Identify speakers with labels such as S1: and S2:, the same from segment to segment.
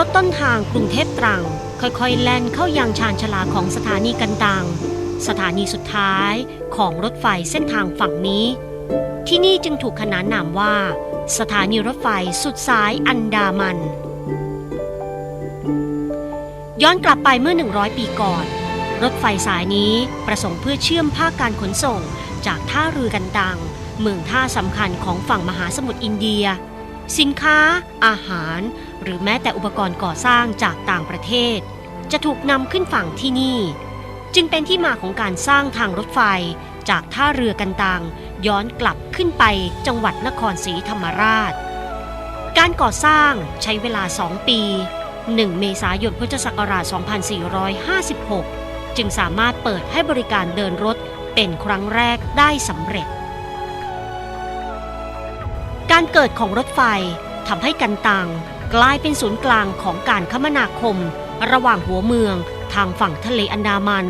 S1: รถต้นทางกรุงเทพตรัง ค่อยๆ แล่นเข้ายังชานชลาของสถานีกันตัง สถานีสุดท้ายของรถไฟเส้นทางฝั่งนี้ ที่นี่จึงถูกขนานนามว่า สถานีรถไฟสุดสายอันดามัน ย้อนกลับไปเมื่อ 100 ปีก่อน รถไฟสายนี้ประสงค์เพื่อเชื่อมภาคการขนส่งจากท่าเรือกันตัง เมืองท่าสำคัญของฝั่งมหาสมุทรอินเดีย สินค้า อาหาร หรือแม้แต่อุปกรณ์ก่อสร้างจากต่างประเทศ จะถูกนำขึ้นฝั่งที่นี่ จึงเป็นที่มาของการสร้างทางรถไฟจากท่าเรือกันตังย้อนกลับขึ้นไปจังหวัดนครศรีธรรมราช การก่อสร้างใช้เวลา 2 ปี 1 เมษายนพุทธศักราช 2456 จึงสามารถเปิดให้บริการเดินรถเป็นครั้งแรกได้สำเร็จ การเกิดของรถไฟทำให้กันตังกลายเป็นศูนย์กลางของการคมนาคม ระหว่างหัวเมือง ทางฝั่งทะเลอันดามัน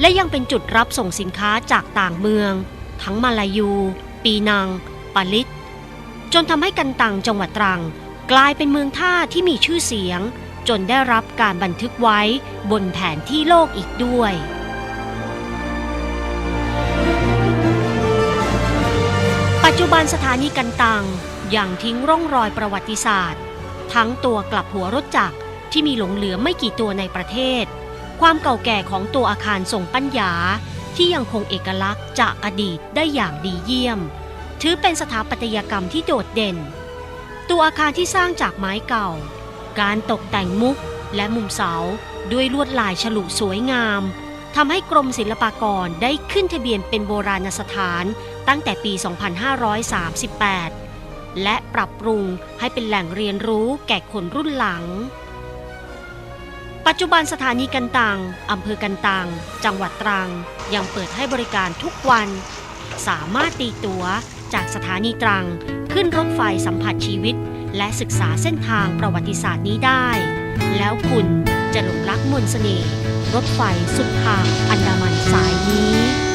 S1: และยังเป็นจุดรับส่งสินค้าจากต่างเมือง ทั้งมาลายู ปีนังปาลิต จนทำให้กันตังจังหวัดตรัง กลายเป็นเมืองท่าที่มีชื่อเสียง จนได้รับการบันทึกไว้บนแผนที่โลกอีกด้วย บันสถานีกันตังยังทิ้งร่องรอยประวัติศาสตร์ ทั้งตัวกลับหัวรถจักรที่มีหลงเหลือไม่กี่ตัวในประเทศ ความเก่าแก่ของตัวอาคารทรงปัญญา ที่ยังคงเอกลักษณ์จากอดีตได้อย่างดีเยี่ยม ถือเป็นสถาปัตยกรรมที่โดดเด่น ตัวอาคารที่สร้างจากไม้เก่า การตกแต่งมุกและมุมเสาด้วยลวดลายฉลุสวยงามทำให้กรมศิลปากรได้ขึ้นทะเบียนเป็นโบราณสถาน ตั้งแต่ปี 2538 และปรับปรุงให้เป็นแหล่งเรียนรู้แก่คนรุ่นหลัง ปัจจุบันสถานีกันตังอำเภอกันตัง จังหวัดตรัง ยังเปิดให้บริการทุกวัน สามารถตีตั๋วจากสถานีตรัง ขึ้นรถไฟสัมผัสชีวิต และศึกษาเส้นทางประวัติศาสตร์นี้ได้ แล้วคุณจะหลงรักมนต์เสน่ห์รถไฟสุดทางอันดามันสายนี้